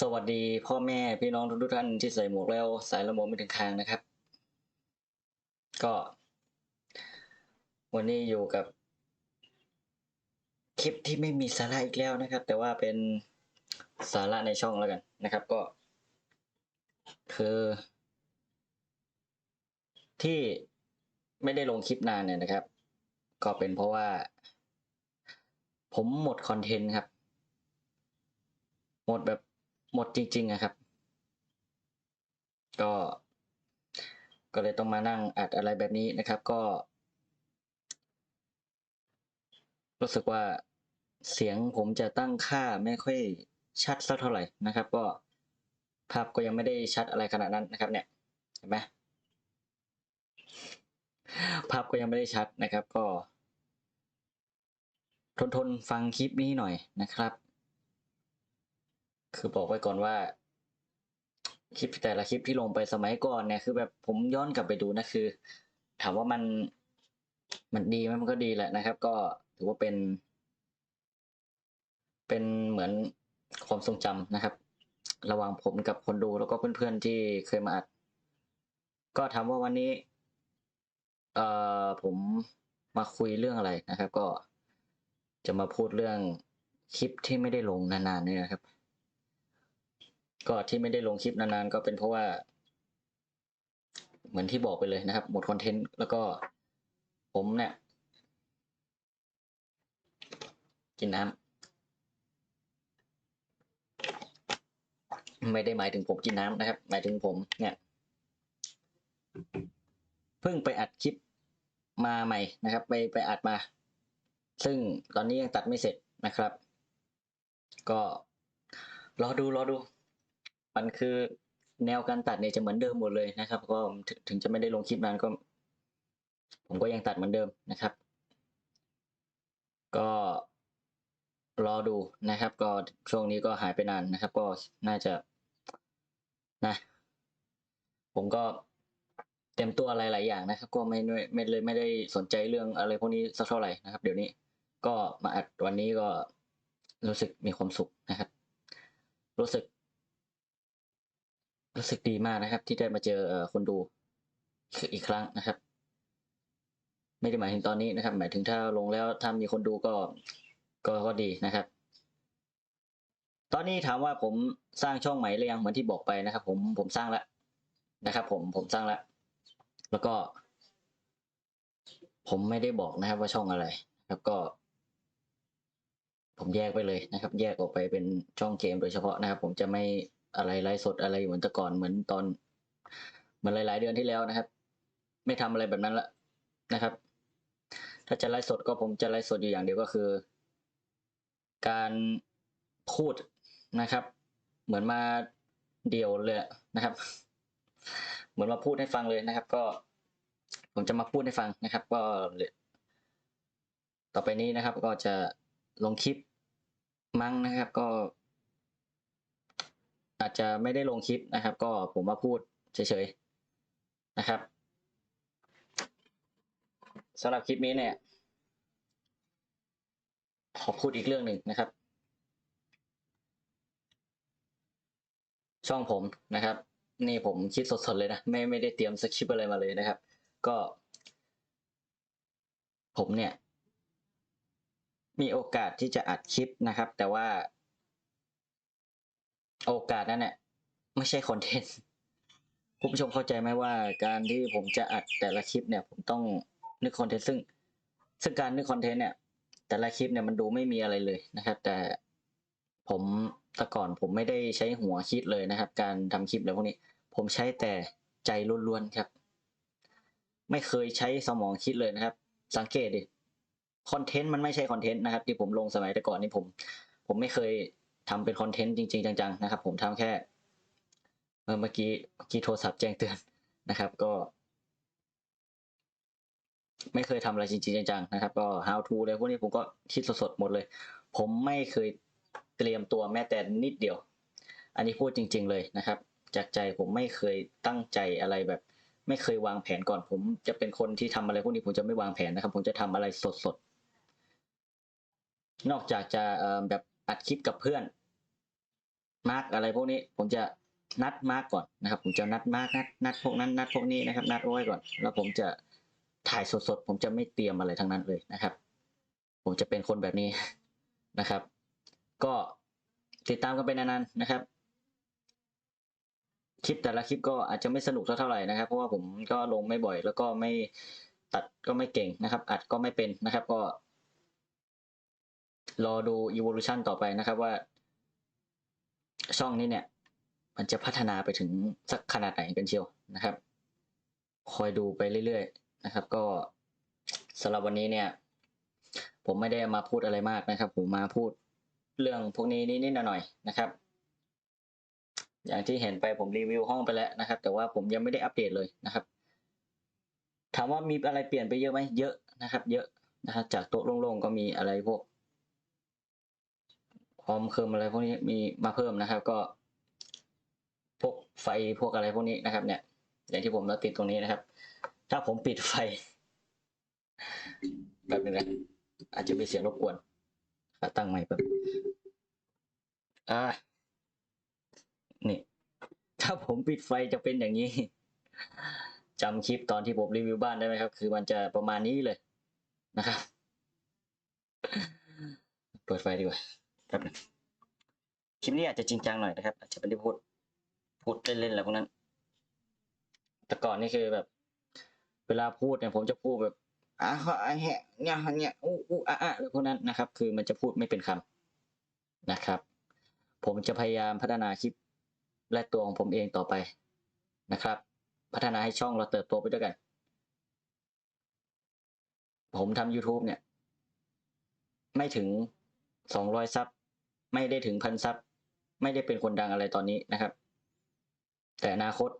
สวัสดีพ่อแม่พี่น้องทุกท่านที่ใส่หมวกแล้วสายละหมไม่ถึงคางนะครับ ก็ วันนี้อยู่กับ คลิปที่ไม่มีสาระอีกแล้วนะครับ แต่ว่าเป็นสาระในช่องแล้วกันนะครับ ก็ คือ ที่ไม่ได้ลงคลิปนานเนี่ยนะครับ ก็เป็นเพราะว่า ผมหมดคอนเทนต์ครับ หมดแบบ หมดจริงๆอะครับ ก็ ก็เลยต้องมานั่งอัดอะไรแบบนี้นะครับ ก็ รู้สึกว่าเสียงผมจะตั้งค่าไม่ค่อยชัดสักเท่าไหร่นะครับ ก็ภาพก็ยังไม่ได้ชัดอะไรขนาดนั้นนะครับ เนี่ยเห็นไหมภาพก็ยังไม่ได้ชัดนะครับ ก็ ทนทนฟังคลิปนี้หน่อยนะครับ คือบอกไว้ก่อนว่า คลิปแต่ละคลิปที่ลงไปสมัยก่อนเนี่ยคือแบบผมย้อนกลับไปดูนะคือ ถามว่ามันมันดีไหมมันก็ดีแหละนะครับ ก็ถือว่าเป็น เป็นเหมือนความทรงจำนะครับ ระหว่างผมกับคนดูแล้วก็เพื่อนๆที่เคยมาอัด ก็ถามว่าวันนี้ เอ่อผมมาคุยเรื่องอะไรนะครับ ก็จะมาพูดเรื่องคลิปที่ไม่ได้ลงนานๆเนี่ยนะครับ ก็ที่ไม่ได้ลงคลิปนานๆ ก็เป็นเพราะว่า เหมือนที่บอกไปเลยนะครับ หมดคอนเทนต์แล้วก็ผมเนี่ย กินน้ำไม่ได้หมายถึงผมกินน้ำนะครับ หมายถึงผมเนี่ยเพิ่งไปอัดคลิปมาใหม่นะครับ ไปไปอัดมา ซึ่งตอนนี้ยังตัดไม่เสร็จนะครับ ก็รอดูรอดู มันคือแนวการตัดเนี่ยจะเหมือนเดิมหมดเลยนะครับ ก็ถึงจะไม่ได้ลงคลิปนานก็ ผมก็ยังตัดเหมือนเดิมนะครับ ก็รอดูนะครับ ก็ช่วงนี้ก็หายไปนานนะครับ ก็น่าจะนะ ผมก็เต็มตัวอะไรหลายอย่างนะครับ ก็ไม่ไม่เลยไม่ได้สนใจเรื่องอะไรพวกนี้สักเท่าไหร่นะครับ เดี๋ยวนี้ก็มาอัดวันนี้ก็รู้สึกมีความสุขนะครับ รู้สึก รู้สึกดีมากนะครับ ที่ได้มาเจอคนดูอีกครั้งนะครับ ไม่ได้หมายถึงตอนนี้นะครับ หมายถึงถ้าลงแล้วถ้ามีคนดูก็ก็ก็ดีนะครับ ตอนนี้ถามว่าผมสร้างช่องใหม่หรือยังเหมือนที่บอกไปนะครับ ผมผมสร้างแล้วนะครับ ผมผมสร้างแล้วแล้วก็ ผมไม่ได้บอกนะครับ ว่าช่องอะไรแล้วก็ ผมแยกไปเลยนะครับ แยกออกไปเป็นช่องเกมโดยเฉพาะนะครับ ผมจะไม่ อะไรไลฟ์สดอะไรเหมือนแต่ก่อนเหมือนตอนเหมือนหลาย ๆ เดือนที่แล้วนะครับ ไม่ทำอะไรแบบนั้นละนะครับ ถ้าจะไลฟ์สดก็ผมจะไลฟ์สดอยู่อย่างเดียวก็คือ การพูดนะครับ เหมือนมาเดี่ยวเลยนะครับ เหมือนมาพูดให้ฟังเลยนะครับ ก็ ผมจะมาพูดให้ฟังนะครับ ก็ต่อไปนี้นะครับ ก็จะลงคลิปมั้งนะครับ ก็ อาจจะไม่ได้ลงคลิปนะครับ ก็ผมมาพูดเฉยๆนะครับสำหรับคลิปนี้เนี่ย ขอพูดอีกเรื่องหนึ่งนะครับ ช่องผมนะครับ นี่ผมคิดสดๆเลยนะไม่ไม่ได้เตรียมสคริปต์อะไรมาเลยนะครับ ก็ ผมเนี่ย มีโอกาสที่จะอัดคลิปนะครับ แต่ว่า โอกาสนั้นเนี่ยไม่ใช่คอนเทนต์คุณผู้ชมเข้าใจไหมว่าการที่ผมจะอัดแต่ละคลิปเนี่ย ผมต้องนึกคอนเทนต์ซึ่ง ซึ่งการนึกคอนเทนต์เนี่ย แต่ละคลิปเนี่ยมันดูไม่มีอะไรเลยนะครับ แต่ผมแต่ก่อนผมไม่ได้ใช้หัวคิดเลยนะครับ การทำคลิปอะไรพวกนี้ ผมใช้แต่ใจล้วนๆครับ ไม่เคยใช้สมองคิดเลยนะครับ สังเกตดิคอนเทนต์มันไม่ใช่คอนเทนต์นะครับ ที่ผมลงสมัยแต่ก่อนนี่ผม ผมไม่เคย ทำเป็นคอนเทนต์จริง ๆ จังๆนะครับ ผมทำแค่เมื่อกี้เมื่อกี้โทรศัพท์แจ้งเตือนนะครับ ก็ ไม่เคยทำอะไรจริงๆจังๆนะครับ ก็ how to เลยพวกนี้ผมก็คิดสดๆหมดเลย ผมไม่เคยเตรียมตัวแม้แต่นิดเดียว อันนี้พูดจริง ๆ เลยนะครับ จากใจผมไม่เคยตั้งใจอะไรแบบ ไม่เคยวางแผนก่อน ผมจะเป็นคนที่ทำอะไรพวกนี้ผมจะไม่วางแผนนะครับ ผมจะทำอะไรสดๆนอกจากจะแบบ อัดคลิปกับเพื่อน มาร์กอะไรพวกนี้ ผมจะนัดมาร์กก่อนนะครับ ผมจะนัดมาร์กนัดนัดพวกนั้นนัดพวกนี้นะครับ นัดเอาไว้ก่อน แล้วผมจะถ่ายสดๆ ผมจะไม่เตรียมอะไรทั้งนั้นเลยนะครับ ผมจะเป็นคนแบบนี้นะครับ ก็ติดตามกันไปนานๆนะครับ คลิปแต่ละคลิปก็อาจจะไม่สนุกเท่าไหร่นะครับ เพราะว่าผมก็ลงไม่บ่อย แล้วก็ไม่ตัดก็ไม่เก่งนะครับ อัดก็ไม่เป็นนะครับ ก็ รอดู evolution ต่อไปนะครับว่า ช่องนี้เนี่ย มันจะพัฒนาไปถึงสักขนาดไหนกันเชียวนะครับ คอยดูไปเรื่อยๆนะครับ ก็สำหรับวันนี้เนี่ย ผมไม่ได้มาพูดอะไรมากนะครับ ผมมาพูดเรื่องพวกนี้นิดๆหน่อยๆนะครับ อย่างที่เห็นไปผมรีวิวห้องไปแล้วนะครับ แต่ว่าผมยังไม่ได้อัปเดตเลยนะครับ ถามว่ามีอะไรเปลี่ยนไปเยอะไหมเยอะนะครับ เยอะนะครับจากโต๊ะโล่งๆก็มีอะไรพวก พอมเคิมอะไรพวกนี้มีมาเพิ่มนะครับ ก็พวกไฟพวกอะไรพวกนี้นะครับ เนี่ย อย่างที่ผมเราติดตรงนี้นะครับ ถ้าผมปิดไฟแบบนึงนะอาจจะมีเสียงรบกวนตั้งใหม่แบบอ่านี่ ถ้าผมปิดไฟจะเป็นอย่างนี้จำคลิปตอนที่ผมรีวิวบ้านได้ไหมครับ คือมันจะประมาณนี้เลยนะครับ เปิดไฟดีกว่า ครับนึงคลิปนี้อาจจะจริงจังหน่อยนะครับ อาจจะไม่ได้พูดพูดเล่นๆอะไรพวกนั้น แต่ก่อนนี่คือแบบ เวลาพูดเนี่ยผมจะพูดแบบอะอะแหะเนี่ยเนี่ยอู้อู้อะอะอะไรพวกนั้นนะครับ คือมันจะพูดไม่เป็นคำนะครับ ผมจะพยายามพัฒนาคลิปและตัวของผมเองต่อไปนะครับ พัฒนาให้ช่องเราเติบโตไปด้วยกัน ผมทำ YouTube เนี่ย ไม่ถึงสองร้อยซับ ไม่ได้ถึงพันซับไม่ได้เป็นคนดังอะไรตอนนี้นะครับ แต่อนาคต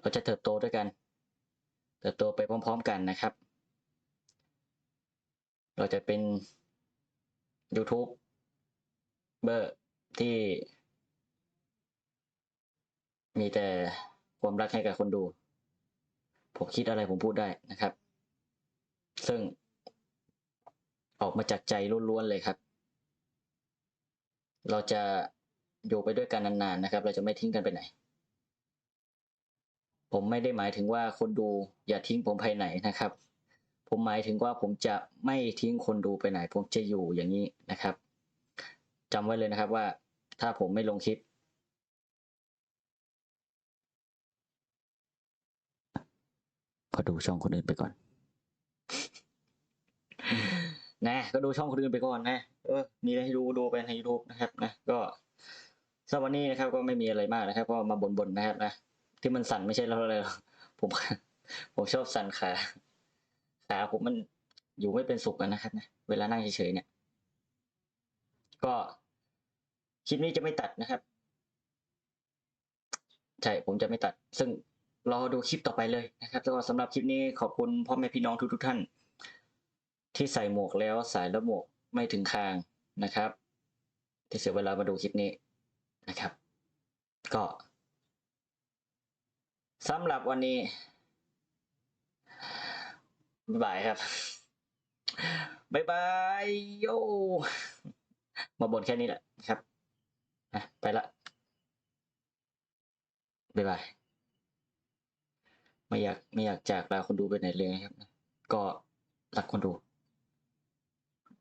เราจะเติบโตด้วยกัน เติบโตไปพร้อม ๆ กันนะครับ เราจะเป็น YouTube เบอร์ที่ มีแต่ความรักให้กับคนดู ผมคิดอะไรผมพูดได้นะครับ ซึ่ง ออกมาจากใจล้วนๆเลยครับ เราจะอยู่ไปด้วยกันนานๆนะครับ เราจะไม่ทิ้งกันไปไหน ผมไม่ได้หมายถึงว่าคนดูอย่าทิ้งผมภายไหนนะครับ ผมหมายถึงว่าผมจะไม่ทิ้งคนดูไปไหน ผมจะอยู่อย่างนี้นะครับจำไว้เลยนะครับว่าถ้าผมไม่ลงคลิปก็ดูช่องคนอื่นไปก่อน นะ ก็ดูช่องคนอื่นไปก่อนนะเออมีอะไรให้ดูดูไปใน YouTube นะครับนะก็สำหรับวันนี้นะครับก็ไม่มีอะไรมากนะครับ ก็มาบ่นๆนะครับนะที่มันสั่นไม่ใช่แล้วอะไรหรอกผมผมชอบสั่นขาขาผมมันอยู่ไม่เป็นสุขนะครับนะเวลานั่งเฉยๆเนี่ย ก็คลิปนี้จะไม่ตัดนะครับใช่ผมจะไม่ตัด ซึ่งรอดูคลิปต่อไปเลยนะครับแล้วก็สำหรับคลิปนี้ขอบคุณพ่อแม่พี่น้องทุกๆท่าน ที่ใส่หมวกแล้วสายแล้วหมวกไม่ถึงคางนะครับ ที่เสียเวลามาดูคลิปนี้นะครับ ก็สำหรับวันนี้บ๊ายบายครับบ๊ายบายโยมาบ่นแค่นี้แหละครับไปละบ๊ายบายไม่อยากไม่อยากจากลาคนดูไปไหนเลยนะครับ ก็รักคนดู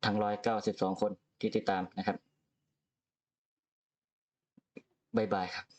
ทั้งร้อยเก้าสิบสองคนที่ติดตามนะครับ บ๊ายบายครับ